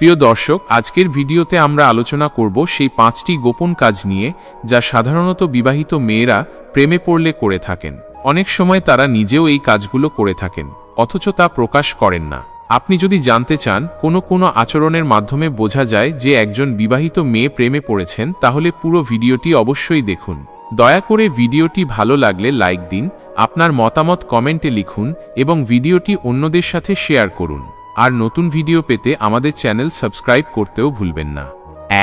প্রিয় দর্শক, আজকের ভিডিওতে আমরা আলোচনা করব সেই পাঁচটি গোপন কাজ নিয়ে যা সাধারণত বিবাহিত মেয়েরা প্রেমে পড়লে করে থাকেন। অনেক সময় তারা নিজেও এই কাজগুলো করে থাকেন, অথচ তা প্রকাশ করেন না। আপনি যদি জানতে চান, কোনো কোনো আচরণের মাধ্যমে বোঝা যায় যে একজন বিবাহিত মেয়ে প্রেমে পড়েছেন, তাহলে পুরো ভিডিওটি অবশ্যই দেখুন। দয়া করে ভিডিওটি ভালো লাগলে লাইক দিন, আপনার মতামত কমেন্টে লিখুন এবং ভিডিওটি অন্যদের সাথে শেয়ার করুন। আর নতুন ভিডিও পেতে আমাদের চ্যানেল সাবস্ক্রাইব করতেও ভুলবেন না।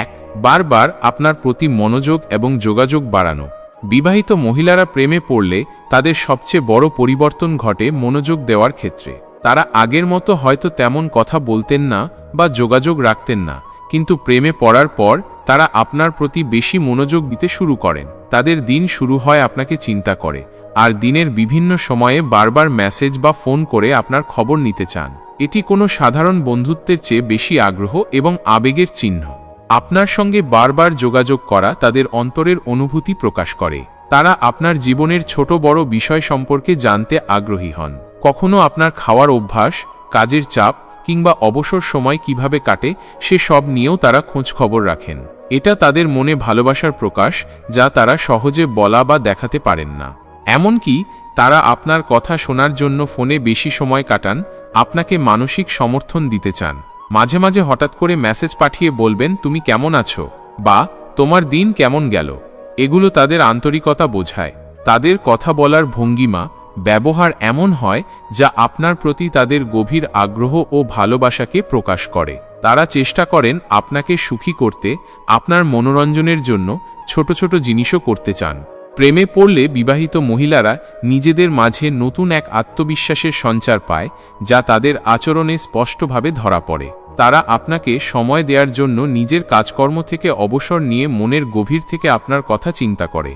এক, বারবার আপনার প্রতি মনোযোগ এবং যোগাযোগ বাড়ানো। বিবাহিত মহিলারা প্রেমে পড়লে তাদের সবচেয়ে বড় পরিবর্তন ঘটে মনোযোগ দেওয়ার ক্ষেত্রে। তারা আগের মতো হয়তো তেমন কথা বলতেন না বা যোগাযোগ রাখতেন না, কিন্তু প্রেমে পড়ার পর তারা আপনার প্রতি বেশি মনোযোগ দিতে শুরু করেন। তাদের দিন শুরু হয় আপনাকে চিন্তা করে, আর দিনের বিভিন্ন সময়ে বারবার মেসেজ বা ফোন করে আপনার খবর নিতে চান। এটি কোনো সাধারণ বন্ধুত্বের চেয়ে বেশি আগ্রহ এবং আবেগের চিহ্ন। আপনার সঙ্গে বারবার যোগাযোগ করা তাদের অন্তরের অনুভূতি প্রকাশ করে। তারা আপনার জীবনের ছোট বড় বিষয় সম্পর্কে জানতে আগ্রহী হন। কখনো আপনার খাওয়ার অভ্যাস, কাজের চাপ কিংবা অবসর সময় কীভাবে কাটে, সে সব নিয়েও তারা খোঁজ খবর রাখেন। এটা তাদের মনে ভালোবাসার প্রকাশ, যা তারা সহজে বলা বা দেখাতে পারেন না। এমনকি তারা আপনার কথা শোনার জন্য ফোনে বেশি সময় কাটান, আপনাকে মানসিক সমর্থন দিতে চান। মাঝে মাঝে হঠাৎ করে মেসেজ পাঠিয়ে বলবেন, তুমি কেমন আছো? বা, তোমার দিন কেমন গেল? এগুলো তাদের আন্তরিকতা বোঝায়। তাদের কথা বলার ভঙ্গিমা, ব্যবহার এমন হয় যা আপনার প্রতি তাদের গভীর আগ্রহ ও ভালোবাসাকে প্রকাশ করে। তারা চেষ্টা করেন আপনাকে সুখী করতে, আপনার মনোরঞ্জনের জন্য ছোট ছোট জিনিসও করতে চান। প্রেমে পড়লে বিবাহিত মহিলারা নিজেদের মাঝে নতুন এক আত্মবিশ্বাসের সঞ্চার পায়, যা তাদের আচরণে স্পষ্টভাবে ধরা পড়ে। তারা আপনাকে সময় দেওয়ার জন্য নিজের কাজকর্ম থেকে অবসর নিয়ে মনের গভীর থেকে আপনার কথা চিন্তা করে।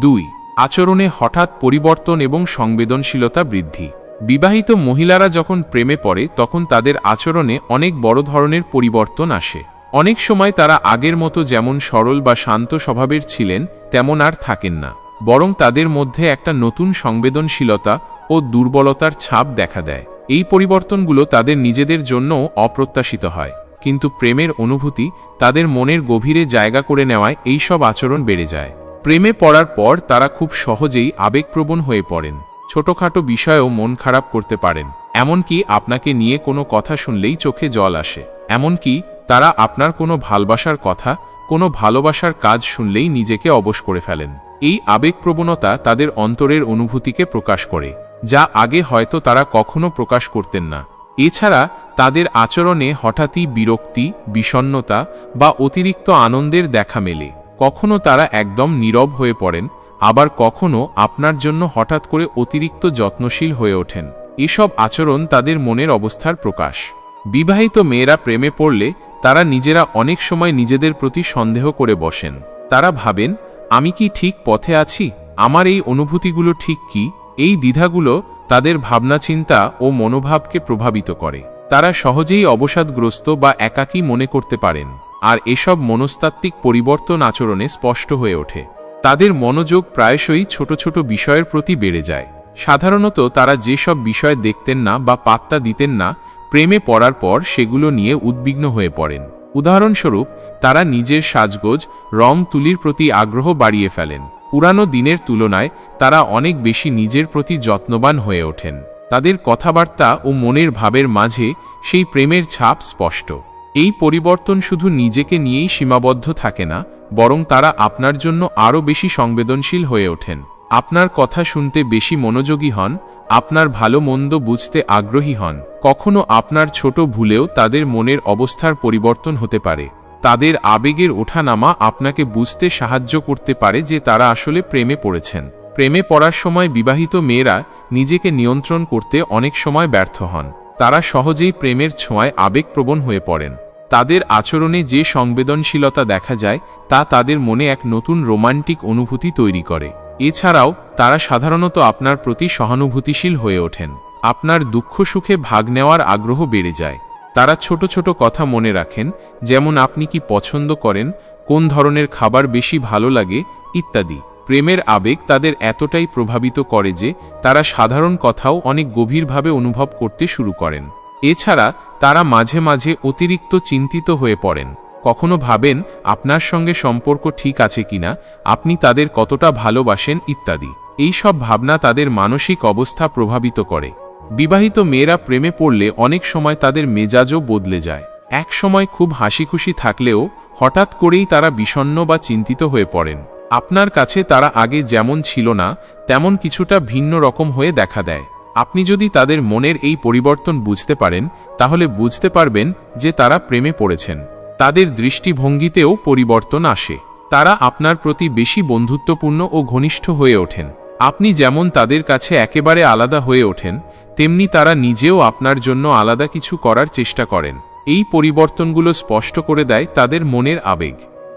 দুই, আচরণে হঠাৎ পরিবর্তন এবং সংবেদনশীলতা বৃদ্ধি। বিবাহিত মহিলারা যখন প্রেমে পড়ে, তখন তাদের আচরণে অনেক বড় ধরনের পরিবর্তন আসে। অনেক সময় তারা আগের মতো যেমন সরল বা শান্ত স্বভাবের ছিলেন, তেমন আর থাকেন না। বরং তাদের মধ্যে একটা নতুন সংবেদনশীলতা ও দুর্বলতার ছাপ দেখা দেয়। এই পরিবর্তনগুলো তাদের নিজেদের জন্যও অপ্রত্যাশিত হয়, কিন্তু প্রেমের অনুভূতি তাদের মনের গভীরে জায়গা করে নেওয়ায় এই সব আচরণ বেড়ে যায়। প্রেমে পড়ার পর তারা খুব সহজেই আবেগপ্রবণ হয়ে পড়েন, ছোটখাটো বিষয়েও মন খারাপ করতে পারেন, এমনকি আপনাকে নিয়ে কোনো কথা শুনলেই চোখে জল আসে। এমনকি তারা আপনার কোনো ভালবাসার কথা, কোনো ভালোবাসার কাজ শুনলেই নিজেকে অবশ করে ফেলেন। এই আবেগপ্রবণতা তাদের অন্তরের অনুভূতিকে প্রকাশ করে, যা আগে হয়তো তারা কখনো প্রকাশ করতেন না। এছাড়া, তাদের আচরণে হঠাৎই বিরক্তি বিষণ্নতা বা অতিরিক্ত আনন্দের দেখা মেলে। কখনো তারা একদম নীরব হয়ে পড়েন, আবার কখনো আপনার জন্য হঠাৎ করে অতিরিক্ত যত্নশীল হয়ে ওঠেন। এসব আচরণ তাদের মনের অবস্থার প্রকাশ। বিবাহিত মেয়েরা প্রেমে পড়লে তারা নিজেরা অনেক সময় নিজেদের প্রতি সন্দেহ করে বসেন। তারা ভাবেন আমি কি ঠিক পথে আছি? আমার এই অনুভূতিগুলো ঠিক কি? এই দ্বিধাগুলো তাদের ভাবনা চিন্তা ও মনোভাবকে প্রভাবিত করে। তারা সহজেই অবসাদগ্রস্ত বা একাকী মনে করতে পারেন, আর এসব মনস্তাত্ত্বিক পরিবর্তন আচরণে স্পষ্ট হয়ে ওঠে। তাদের মনোযোগ প্রায়শই ছোট ছোট বিষয়ের প্রতি বেড়ে যায়। সাধারণত তারা যেসব বিষয় দেখতেন না বা পাত্তা দিতেন না, প্রেমে পড়ার পর সেগুলো নিয়ে উদ্বিগ্ন হয়ে পড়েন। উদাহরণস্বরূপ, তারা নিজের সাজগোজ, রং তুলির প্রতি আগ্রহ বাড়িয়ে ফেলেন। পুরানো দিনের তুলনায়, তারা অনেক বেশি নিজের প্রতি যত্নবান হয়ে ওঠেন। তাদের কথাবার্তা ও মনের ভাবের মাঝে সেই প্রেমের ছাপ স্পষ্ট। এই পরিবর্তন শুধু নিজেকে নিয়েই সীমাবদ্ধ থাকে না, বরং তারা আপনার জন্য আরও বেশি সংবেদনশীল হয়ে ওঠেন। আপনার কথা শুনতে বেশি মনোযোগী হন, আপনার ভালো মন্দ বুঝতে আগ্রহী হন। কখনো আপনার ছোট ভুলেও তাদের মনের অবস্থার পরিবর্তন হতে পারে। তাদের আবেগের ওঠানামা আপনাকে বুঝতে সাহায্য করতে পারে যে তারা আসলে প্রেমে পড়েছেন। প্রেমে পড়ার সময় বিবাহিত মেয়েরা নিজেকে নিয়ন্ত্রণ করতে অনেক সময় ব্যর্থ হন। তারা সহজেই প্রেমের ছোঁয়ায় আবেগপ্রবণ হয়ে পড়েন। তাদের আচরণে যে সংবেদনশীলতা দেখা যায়, তা তাদের মনে এক নতুন রোমান্টিক অনুভূতি তৈরি করে। এছাড়াও, তারা সাধারণত আপনার প্রতি সহানুভূতিশীল হয়ে ওঠেন। আপনার দুঃখ সুখে ভাগ নেওয়ার আগ্রহ বেড়ে যায়। তারা ছোট ছোট কথা মনে রাখেন, যেমন আপনি কি পছন্দ করেন, কোন ধরনের খাবার বেশি ভালো লাগে, ইত্যাদি। প্রেমের আবেগ তাদের এতটাই প্রভাবিত করে যে, তারা সাধারণ কথাও অনেক গভীরভাবে অনুভব করতে শুরু করেন। এছাড়া, তারা মাঝে মাঝে অতিরিক্ত চিন্তিত হয়ে পড়েন। কখনো ভাবেন আপনার সঙ্গে সম্পর্ক ঠিক আছে কিনা, আপনি তাদের কতটা ভালোবাসেন ইত্যাদি। এই সব ভাবনা তাদের মানসিক অবস্থা প্রভাবিত করে। বিবাহিত মেয়েরা প্রেমে পড়লে অনেক সময় তাদের মেজাজও বদলে যায়। এক সময় খুব হাসি খুশি থাকলেও হঠাৎ করেই তারা বিষণ্ণ বা চিন্তিত হয়ে পড়েন। আপনার কাছে তারা আগে যেমন ছিল না, তেমন কিছুটা ভিন্ন রকম হয়ে দেখা দেয়। আপনি যদি তাদের মনের এই পরিবর্তন বুঝতে পারেন, তাহলে বুঝতে পারবেন যে তারা প্রেমে পড়েছেন। তাদের দৃষ্টিভঙ্গিতেও পরিবর্তন আসে। তারা আপনার প্রতি বেশি বন্ধুত্বপূর্ণ ও ঘনিষ্ঠ হয়ে ওঠেন। আপনি যেমন তাদের কাছে একেবারে আলাদা হয়ে ওঠেন, তেমনি তারা নিজেও আপনার জন্য আলাদা কিছু করার চেষ্টা করেন। এই পরিবর্তনগুলো স্পষ্ট করে দেয় তাদের মনের আবেগ।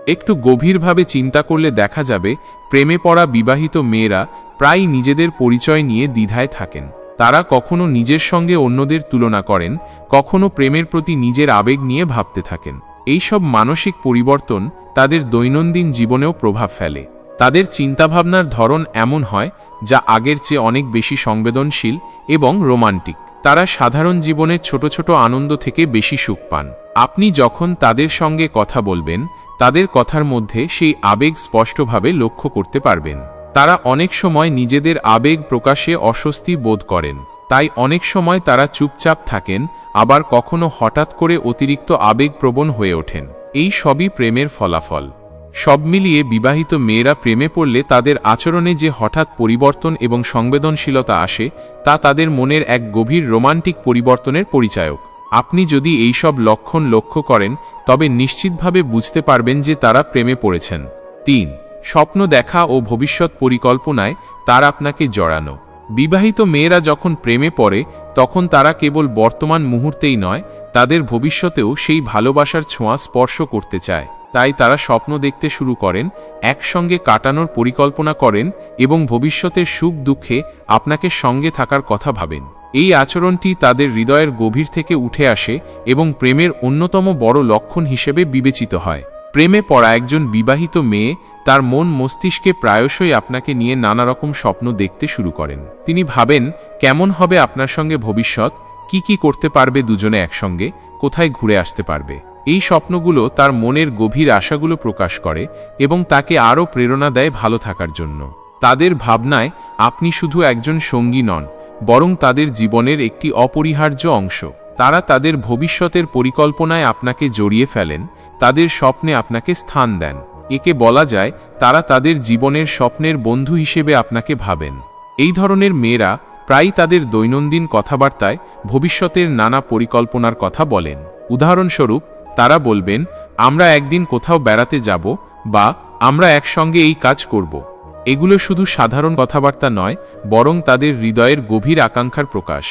একটু গভীরভাবে চিন্তা করলে দেখা যাবে, প্রেমে পড়া বিবাহিত মেয়েরা প্রায় নিজেদের পরিচয় নিয়ে দ্বিধায় থাকেন। তারা কখনো নিজের সঙ্গে অন্যদের তুলনা করেন, কখনো প্রেমের প্রতি নিজের আবেগ নিয়ে ভাবতে থাকেন। এই সব মানসিক পরিবর্তন তাদের দৈনন্দিন জীবনেও প্রভাব ফেলে। তাদের চিন্তাভাবনার ধরন এমন হয়, যা আগের চেয়ে অনেক বেশি সংবেদনশীল এবং রোমান্টিক। তারা সাধারণ জীবনের ছোট ছোট আনন্দ থেকে বেশি সুখ পান। আপনি যখন তাদের সঙ্গে কথা বলবেন, তাদের কথার মধ্যে সেই আবেগ স্পষ্টভাবে লক্ষ্য করতে পারবেন। তারা অনেক সময় নিজেদের আবেগ প্রকাশে অস্বস্তি বোধ করেন। তাই অনেক সময় তারা চুপচাপ থাকেন, আবার কখনো হঠাৎ করে অতিরিক্ত আবেগপ্রবণ হয়ে ওঠেন। এই সবই প্রেমের ফলাফল। সব মিলিয়ে বিবাহিত মেয়েরা প্রেমে পড়লে তাদের আচরণে যে হঠাৎ পরিবর্তন এবং সংবেদনশীলতা আসে, তা তাদের মনের এক গভীর রোমান্টিক পরিবর্তনের পরিচায়ক। আপনি যদি এই সব লক্ষণ লক্ষ্য করেন, তবে নিশ্চিতভাবে বুঝতে পারবেন যে তারা প্রেমে পড়েছেন। তিন, স্বপ্ন দেখা ও ভবিষ্যৎ পরিকল্পনায় তার আপনাকে জড়ানো। বিবাহিত মেয়েরা যখন প্রেমে পড়ে, তখন তারা কেবল বর্তমান মুহূর্তেই নয়, তাদের ভবিষ্যতেও সেই ভালোবাসার ছোঁয়া স্পর্শ করতে চায়। তাই তারা স্বপ্ন দেখতে শুরু করেন, একসঙ্গে কাটানোর পরিকল্পনা করেন এবং ভবিষ্যতের সুখ দুঃখে আপনাকে সঙ্গে থাকার কথা ভাবেন। এই আচরণটি তাদের হৃদয়ের গভীর থেকে উঠে আসে এবং প্রেমের অন্যতম বড় লক্ষণ হিসেবে বিবেচিত হয়। প্রেমে পড়া একজন বিবাহিত মেয়ে তার মন মস্তিষ্কে প্রায়শই আপনাকে নিয়ে নানা রকম স্বপ্ন দেখতে শুরু করেন। তিনি ভাবেন, কেমন হবে আপনার সঙ্গে ভবিষ্যৎ? কি কি করতে পারবে দুজনে একসঙ্গে? কোথায় ঘুরে আসতে পারবে? এই স্বপ্নগুলো তার মনের গভীর আশাগুলো প্রকাশ করে এবং তাকে আরও প্রেরণা দেয় ভালো থাকার জন্য। তাদের ভাবনায়, আপনি শুধু একজন সঙ্গী নন, বরং তাদের জীবনের একটি অপরিহার্য অংশ। তারা তাদের ভবিষ্যতের পরিকল্পনায় আপনাকে জড়িয়ে ফেলেন তাদের স্বপ্নে আপনাকে স্থান দেন। একে বলা যায়, তারা তাদের জীবনের স্বপ্নের বন্ধু হিসেবে আপনাকে ভাবেন। এই ধরনের মেয়েরা প্রায় তাদের দৈনন্দিন কথাবার্তায় ভবিষ্যতের নানা পরিকল্পনার কথা বলেন। উদাহরণস্বরূপ, তারা বলবেন, আমরা একদিন কোথাও বেড়াতে যাব বা আমরা একসঙ্গে এই কাজ করব। এগুলো শুধু সাধারণ কথাবার্তা নয়, বরং তাদের হৃদয়ের গভীর আকাঙ্ক্ষার প্রকাশ।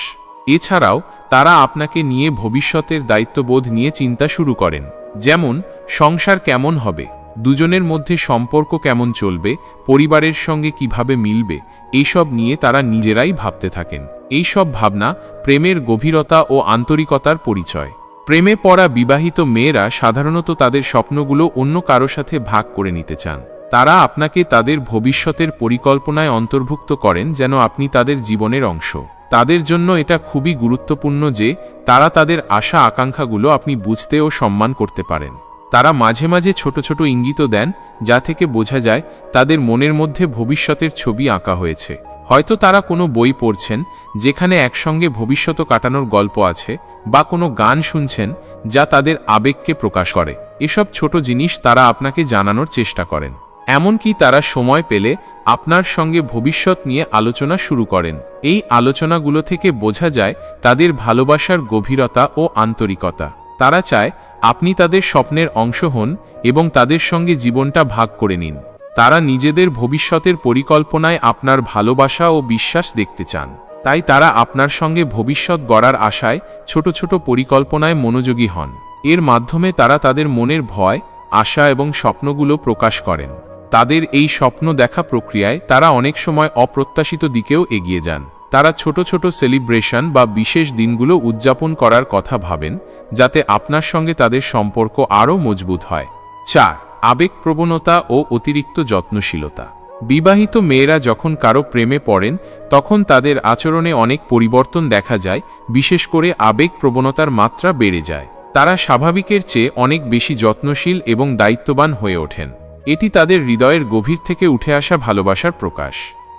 এছাড়াও, তারা আপনাকে নিয়ে ভবিষ্যতের দায়িত্ববোধ নিয়ে চিন্তা শুরু করেন। যেমন, সংসার কেমন হবে, দুজনের মধ্যে সম্পর্ক কেমন চলবে, পরিবারের সঙ্গে কীভাবে মিলবে এইসব নিয়ে তারা নিজেরাই ভাবতে থাকেন। এই সব ভাবনা প্রেমের গভীরতা ও আন্তরিকতার পরিচয়। প্রেমে পড়া বিবাহিত মেয়েরা সাধারণত তাদের স্বপ্নগুলো অন্য কারও সাথে ভাগ করে নিতে চান। তারা আপনাকে তাদের ভবিষ্যতের পরিকল্পনায় অন্তর্ভুক্ত করেন যেন আপনি তাদের জীবনের অংশ। তাদের জন্য এটা খুবই গুরুত্বপূর্ণ যে তারা তাদের আশা আকাঙ্ক্ষাগুলো আপনি বুঝতে ও সম্মান করতে পারেন। তারা মাঝে মাঝে ছোট ছোট ইঙ্গিত দেন, যা থেকে বোঝা যায় তাদের মনের মধ্যে ভবিষ্যতের ছবি আঁকা হয়েছে। হয়তো তারা কোনো বই পড়ছেন, যেখানে একসঙ্গে ভবিষ্যৎ কাটানোর গল্প আছে, বা কোনো গান শুনছেন, যা তাদের আবেগকে প্রকাশ করে। এসব ছোট জিনিস তারা আপনাকে জানানোর চেষ্টা করেন। এমনকি তারা সময় পেলে আপনার সঙ্গে ভবিষ্যৎ নিয়ে আলোচনা শুরু করেন। এই আলোচনাগুলো থেকে বোঝা যায় তাদের ভালোবাসার গভীরতা ও আন্তরিকতা। তারা চায় আপনি তাদের স্বপ্নের অংশ হন এবং তাদের সঙ্গে জীবনটা ভাগ করে নিন। তারা নিজেদের ভবিষ্যতের পরিকল্পনায় আপনার ভালোবাসা ও বিশ্বাস দেখতে চান। তাই তারা আপনার সঙ্গে ভবিষ্যৎ গড়ার আশায় ছোট ছোট পরিকল্পনায় মনোযোগী হন। এর মাধ্যমে তারা তাদের মনের ভয়, আশা এবং স্বপ্নগুলো প্রকাশ করেন। তাদের এই স্বপ্ন দেখা প্রক্রিয়ায় তারা অনেক সময় অপ্রত্যাশিত দিকেও এগিয়ে যান। তারা ছোট ছোট সেলিব্রেশন বা বিশেষ দিনগুলো উদযাপন করার কথা ভাবেন, যাতে আপনার সঙ্গে তাদের সম্পর্ক আরও মজবুত হয়। চার, আবেগপ্রবণতা ও অতিরিক্ত যত্নশীলতা। বিবাহিত মেয়েরা যখন কারও প্রেমে পড়েন, তখন তাদের আচরণে অনেক পরিবর্তন দেখা যায়, বিশেষ করে আবেগ প্রবণতার মাত্রা বেড়ে যায়। তারা স্বাভাবিকের চেয়ে অনেক বেশি যত্নশীল এবং দায়িত্ববান হয়ে ওঠেন। এটি তাদের হৃদয়ের গভীর থেকে উঠে আসা ভালোবাসার প্রকাশ।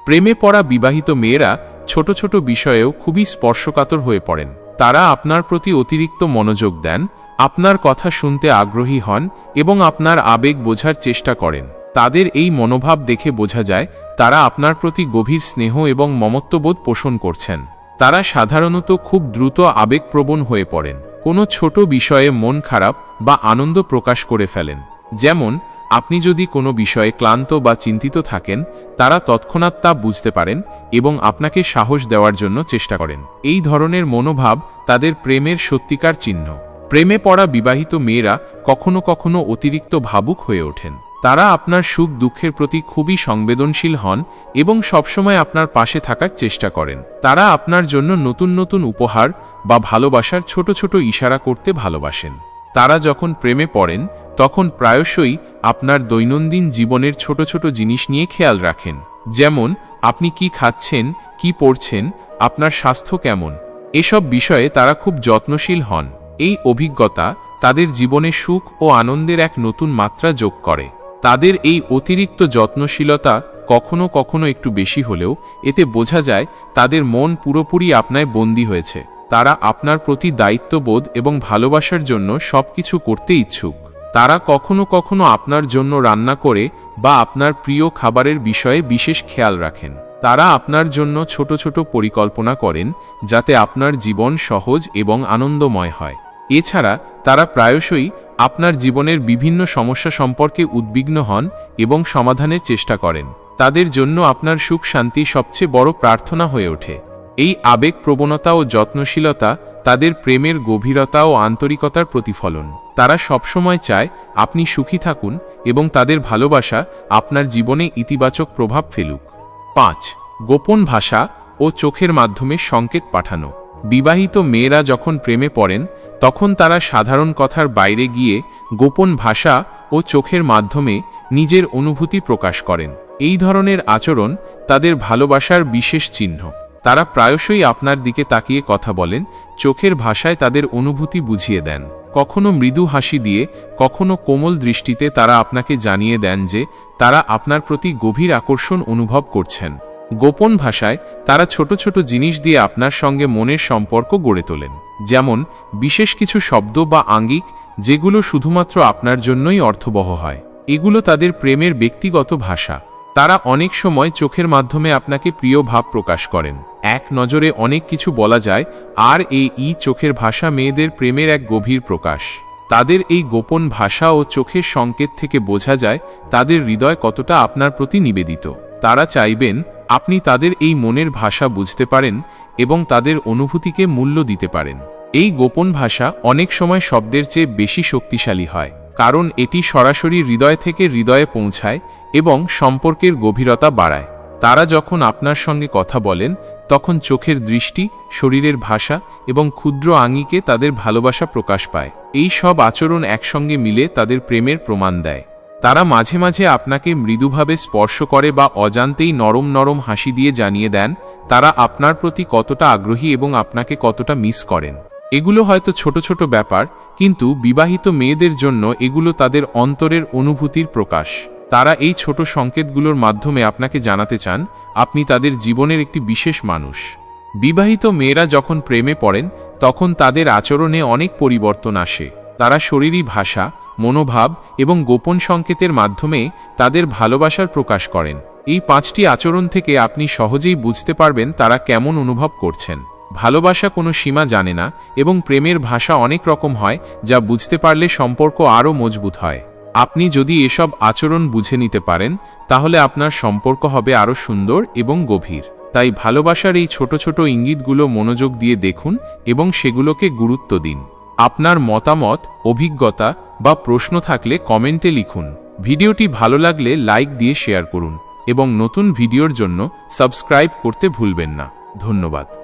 প্রেমে পড়া বিবাহিত মেয়েরা ছোট ছোট বিষয়েও খুবই স্পর্শকাতর হয়ে পড়েন। তারা আপনার প্রতি অতিরিক্ত মনোযোগ দেন, আপনার কথা শুনতে আগ্রহী হন এবং আপনার আবেগ বোঝার চেষ্টা করেন। তাদের এই মনোভাব দেখে বোঝা যায়, তারা আপনার প্রতি গভীর স্নেহ এবং মমত্ববোধ পোষণ করছেন। তারা সাধারণত খুব দ্রুত আবেগপ্রবণ হয়ে পড়েন। কোনো ছোট বিষয়ে মন খারাপ বা আনন্দ প্রকাশ করে ফেলেন। যেমন আপনি যদি কোনো বিষয়ে ক্লান্ত বা চিন্তিত থাকেন, তারা তৎক্ষণাৎ তা বুঝতে পারেন এবং আপনাকে সাহস দেওয়ার জন্য চেষ্টা করেন। এই ধরনের মনোভাব তাদের প্রেমের সত্যিকার চিহ্ন। প্রেমে পড়া বিবাহিত মেয়েরা কখনো কখনো অতিরিক্ত ভাবুক হয়ে ওঠেন। তারা আপনার সুখ দুঃখের প্রতি খুবই সংবেদনশীল হন এবং সবসময় আপনার পাশে থাকার চেষ্টা করেন। তারা আপনার জন্য নতুন নতুন উপহার বা ভালোবাসার ছোট ছোট ইশারা করতে ভালোবাসেন। তারা যখন প্রেমে পড়েন তখন প্রায়শই আপনার দৈনন্দিন জীবনের ছোট ছোট জিনিস নিয়ে খেয়াল রাখেন। যেমন, আপনি কি খাচ্ছেন, কি পড়ছেন, আপনার স্বাস্থ্য কেমন? এসব বিষয়ে তারা খুব যত্নশীল হন। এই অভিজ্ঞতা তাদের জীবনে সুখ ও আনন্দের এক নতুন মাত্রা যোগ করে। তাদের এই অতিরিক্ত যত্নশীলতা কখনো কখনো একটু বেশি হলেও এতে বোঝা যায় তাদের মন পুরোপুরি আপনায় বন্দী হয়েছে। তারা আপনার প্রতি দায়িত্ববোধ এবং ভালোবাসার জন্য সবকিছু করতে ইচ্ছুক। তারা কখনো কখনো আপনার জন্য রান্না করে বা আপনার প্রিয় খাবারের বিষয়ে বিশেষ খেয়াল রাখেন। তারা আপনার জন্য ছোট ছোট পরিকল্পনা করেন যাতে আপনার জীবন সহজ এবং আনন্দময় হয়। এছাড়া তারা প্রায়শই আপনার জীবনের বিভিন্ন সমস্যা সম্পর্কে উদ্বিগ্ন হন এবং সমাধানের চেষ্টা করেন। তাদের জন্য আপনার সুখ শান্তি সবচেয়ে বড় প্রার্থনা হয়ে ওঠে। এই আবেগ প্রবণতা ও যত্নশীলতা তাদের প্রেমের গভীরতা ও আন্তরিকতার প্রতিফলন। তারা সবসময় চায় আপনি সুখী থাকুন এবং তাদের ভালোবাসা আপনার জীবনে ইতিবাচক প্রভাব ফেলুক। পাঁচ, গোপন ভাষা ও চোখের মাধ্যমে সংকেত পাঠানো। বিবাহিত মেয়েরা যখন প্রেমে পড়েন, তখন তারা সাধারণ কথার বাইরে গিয়ে গোপন ভাষা ও চোখের মাধ্যমে নিজের অনুভূতি প্রকাশ করেন। এই ধরনের আচরণ তাদের ভালোবাসার বিশেষ চিহ্ন। তারা প্রায়শই আপনার দিকে তাকিয়ে কথা বলেন, চোখের ভাষায় তাদের অনুভূতি বুঝিয়ে দেন। কখনো মৃদু হাসি দিয়ে, কখনো কোমল দৃষ্টিতে তারা আপনাকে জানিয়ে দেন যে, তারা আপনার প্রতি গভীর আকর্ষণ অনুভব করছেন। গোপন ভাষায়, তারা ছোট ছোট জিনিস দিয়ে আপনার সঙ্গে মনের সম্পর্ক গড়ে তোলেন। যেমন, বিশেষ কিছু শব্দ বা আঙ্গিক, যেগুলো শুধুমাত্র আপনার জন্যই অর্থবহ হয়। এগুলো তাদের প্রেমের ব্যক্তিগত ভাষা। তারা অনেক সময় চোখের মাধ্যমে আপনাকে প্রিয় ভাব প্রকাশ করেন। এক নজরে অনেক কিছু বলা যায়, আর এই ই চোখের ভাষা মেয়েদের প্রেমের এক গভীর প্রকাশ। তাদের এই গোপন ভাষা ও চোখের সংকেত থেকে বোঝা যায়, তাদের হৃদয় কতটা আপনার প্রতি নিবেদিত। তারা চাইবেন, আপনি তাদের এই মনের ভাষা বুঝতে পারেন এবং তাদের অনুভূতিকে মূল্য দিতে পারেন। এই গোপন ভাষা অনেক সময় শব্দের চেয়ে বেশি শক্তিশালী হয়, কারণ এটি সরাসরি হৃদয় থেকে হৃদয়ে পৌঁছায় এবং সম্পর্কের গভীরতা বাড়ায়। তারা যখন আপনার সঙ্গে কথা বলেন তখন চোখের দৃষ্টি, শরীরের ভাষা এবং ক্ষুদ্র আঙ্গিকে তাদের ভালোবাসা প্রকাশ পায়। এই সব আচরণ একসঙ্গে মিলে তাদের প্রেমের প্রমাণ দেয়। তারা মাঝে মাঝে আপনাকে মৃদুভাবে স্পর্শ করে বা অজান্তেই নরম নরম হাসি দিয়ে জানিয়ে দেন, তারা আপনার প্রতি কতটা আগ্রহী এবং আপনাকে কতটা মিস করেন। এগুলো হয়তো ছোট ছোট ব্যাপার, কিন্তু বিবাহিত মেয়েদের জন্য এগুলো তাদের অন্তরের অনুভূতির প্রকাশ। তারা এই ছোট সংকেতগুলোর মাধ্যমে আপনাকে জানাতে চান, আপনি তাদের জীবনের একটি বিশেষ মানুষ। বিবাহিত মেয়েরা যখন প্রেমে পড়েন, তখন তাদের আচরণে অনেক পরিবর্তন আসে। তারা শরীরী ভাষা, মনোভাব এবং গোপন সংকেতের মাধ্যমে তাদের ভালোবাসার প্রকাশ করেন। এই পাঁচটি আচরণ থেকে আপনি সহজেই বুঝতে পারবেন তারা কেমন অনুভব করছেন। ভালোবাসা কোনো সীমা জানে না এবং প্রেমের ভাষা অনেক রকম হয়, যা বুঝতে পারলে সম্পর্ক আরও মজবুত হয়। আপনি যদি এসব আচরণ বুঝে নিতে পারেন, তাহলে আপনার সম্পর্ক হবে আরও সুন্দর এবং গভীর। তাই ভালোবাসার এই ছোট ছোট ইঙ্গিতগুলো মনোযোগ দিয়ে দেখুন এবং সেগুলোকে গুরুত্ব দিন। আপনার মতামত, অভিজ্ঞতা বা প্রশ্ন থাকলে কমেন্টে লিখুন। ভিডিওটি ভালো লাগলে লাইক দিয়ে শেয়ার করুন এবং নতুন ভিডিওর জন্য সাবস্ক্রাইব করতে ভুলবেন না। ধন্যবাদ।